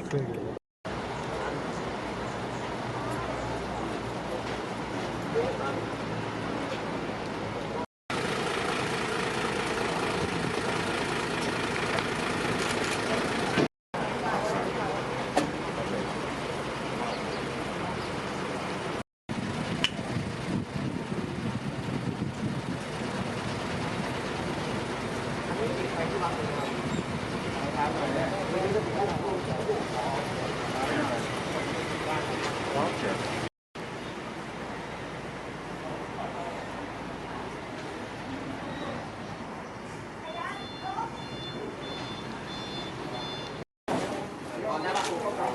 ทัพบกช่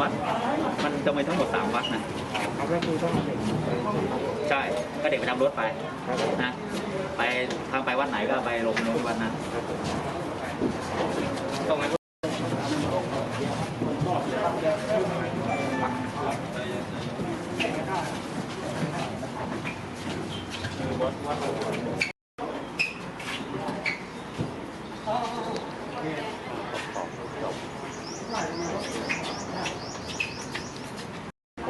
วัดมันจะมีทั้งหมดสามวัดนะเอาก็คือต้องเอาเด็กไปใช่ ก็เด็กไปทำรถไปนะ ไปทางไปวัดไหนก็ไปลงโน้นวัดนั้น ต้องไป โคร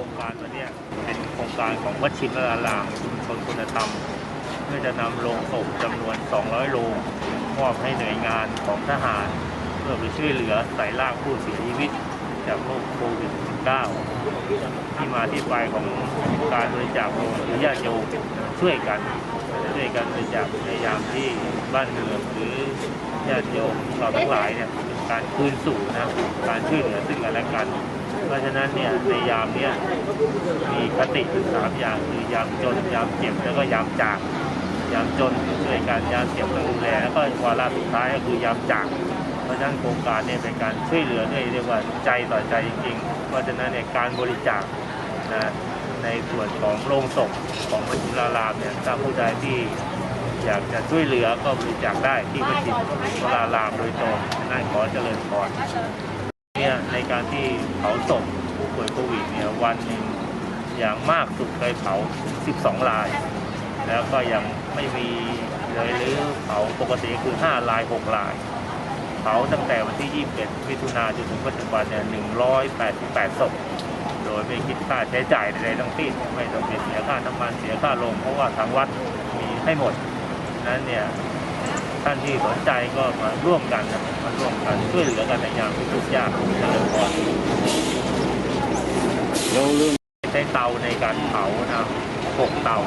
งการตัวนี้เป็นโครงการของวัดชินรารามชุมชนคุณธรรม เพื่อจะนำโรงศพจำนวน 200 โรงมอบให้หน่วยงานของทหาร เพื่อไปช่วยเหลือใส่ร่างผู้เสียชีวิตจากโรคโควิด -19 ที่มาที่ไปของการบริจาคโรงหรือญาติโยมช่วยกันช่วยกันบริจาคในยามที่บ้านเมืองหรือญาติโยมเราทั้งหลายเนี่ยเป็นการคืนสู่นะการช่วยเหลือซึ่งกันและกัน เพราะฉะนั้นเนี่ยในยามเนี้ยมีคติอยู่สามอย่างคือยามจนยามเจ็บแล้วก็ยามจากยามจนช่วยกันยามเจ็บต้องดูแลแล้วก็วาระสุดท้ายก็คือยามจาก เพราะฉะนั้นโครงการเนี่ยเป็นการช่วยเหลือด้วยเรียกว่าใจต่อใจจริงๆ เพราะฉะนั้นเนี่ยการบริจาคนะในส่วนของโรงศพของวัชิรารามเนี่ยถ้าผู้ใดที่อยากจะช่วยเหลือก็บริจาคได้ที่วัชิรารามโดยตรงนั้นขอเจริญพรเนี่ยในการที่เผาศพผู้ป่วยโควิดเนี่ยวันหนึ่งอย่างมากสุดเคยเผา 12 ราย แล้วก็ยังไม่มีเลยหรือเผาปกติคือ 5 ราย 6 ราย เผาตั้งแต่วันที่ 21 มิถุนาจนถึงปัจจุบันเนี่ย 188 ศพ โดยไม่คิดค่าใช้จ่ายใดๆทั้งสิ้นไม่ต้องเสียค่าน้ำมันเสียค่าลง เพราะว่าทางวัดมีให้หมด นั้นเนี่ยท่านที่สนใจก็มาร่วมกันนะมาร่วมกันช่วยเหลือกันในยามที่ทุกข์ยากเจริญพรแล้วเรื่องใช้เตาในการเผานะหกเตา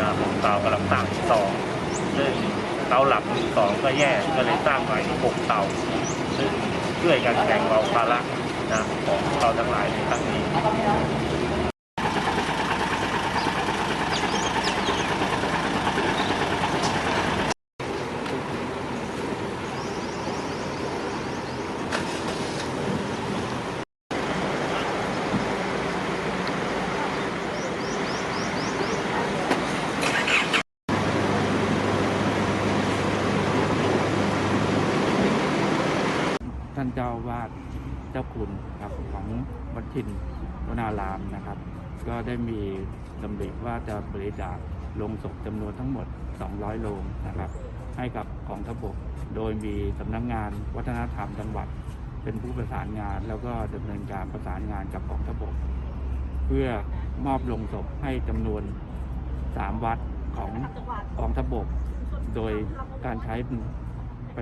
นะหกเตากำลังสร้างสองซึ่งาหลักมีสองก็แย่ก็เลยสร้างใหม่อีกหกเตาซึ่งช่วยกันแบ่งเบาภาระนะของเราทั้งหลายในครั้งนี้ เจ้าวาดเจ้าคุณครับของวัดทินวนารามนะครับ ก็ได้มีดำริว่าจะบริจาคลงศพจำนวนทั้งหมด 200 โลงนะครับ ให้กับกองทัพบกโดยมีสำนักงานวัฒนธรรมจังหวัด เป็นผู้ประสานงาน แล้วก็ดำเนินการประสานงานกับกองทัพบก เพื่อมอบลงศพให้จำนวน 3 วัดของกองทัพบก โดยการใช้ไป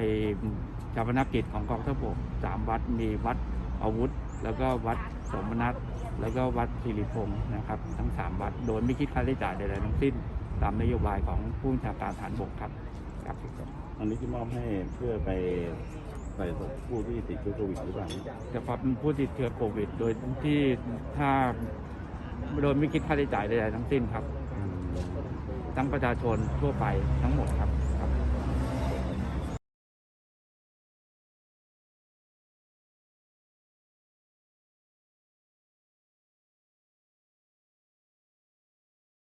ชาปนกิจของกองทัพบกสามวัดมีวัดอาวุธ แล้วก็วัดสมนัตแล้วก็วัดสิริพงศ์นะครับ ทั้งสามวัดโดยไม่คิดค่าใช้จ่ายใดๆทั้งสิ้น ตามนโยบายของผู้บัญชาการฐานบกครับครับอันนี้ที่มอบให้เพื่อไปใส่ศพผู้ที่ติดเชื้อโควิดหรือเปล่าเฉพาะผู้ติดเชื้อโควิด โดยที่ถ้าโดยไม่คิดค่าใช้จ่ายใดๆทั้งสิ้นครับ ทั้งประชาชนทั่วไปทั้งหมดครับ